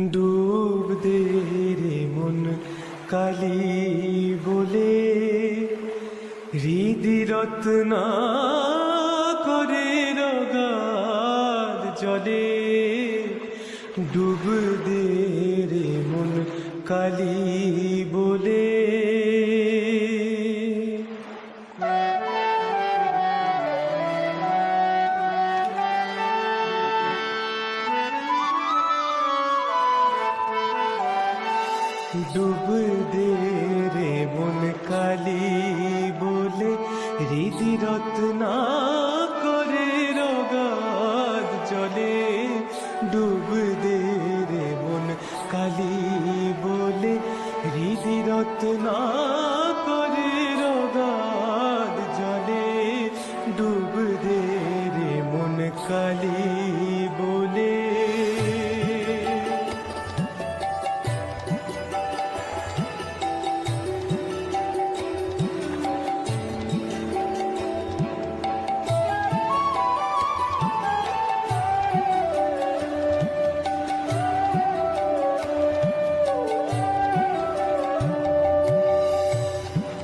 ডুব দে রে মন কালি বলে। হৃদি রত্না করে রগাদ জলে। ডুব দে রে মন কালি বলে। ডুব দে রে মন কালী বলে হৃদি রত্না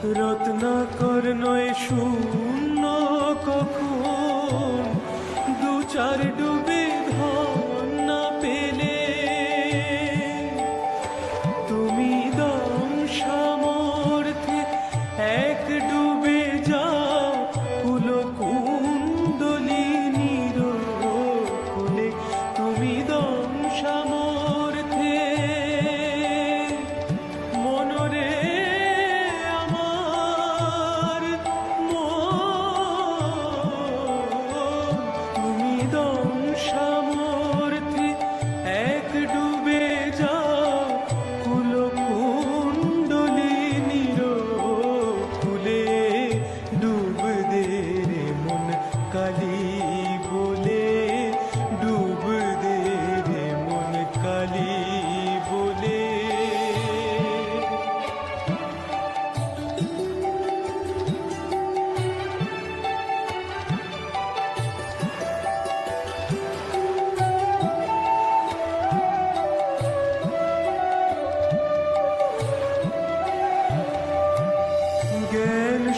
রত্নাকর নয় শূন্য কখন। দু চার ডুবে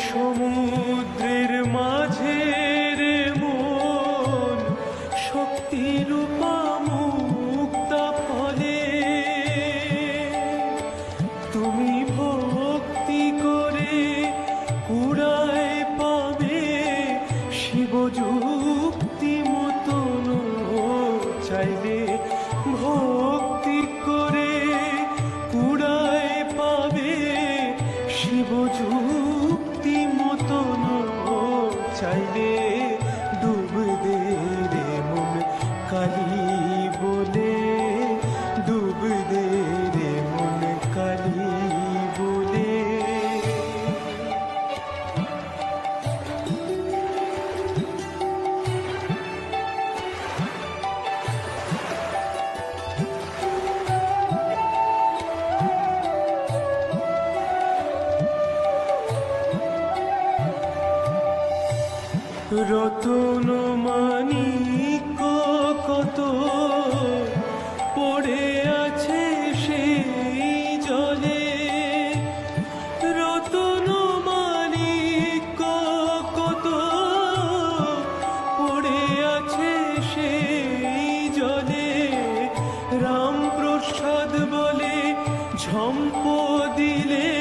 সমুদ্রের মাঝে রে মন শক্তি রূপা মুক্তা ফলে। তুমি ভক্তি করে কুড়ায় পাবে শিব যুক্তি মতন। চাইলে ভক্তি চাইলে রতন মানিক কত পড়ে আছে সেই জলে। রতন মানিক কত পড়ে আছে সেই জলে। রামপ্রসাদ বলে ঝম্প দিলে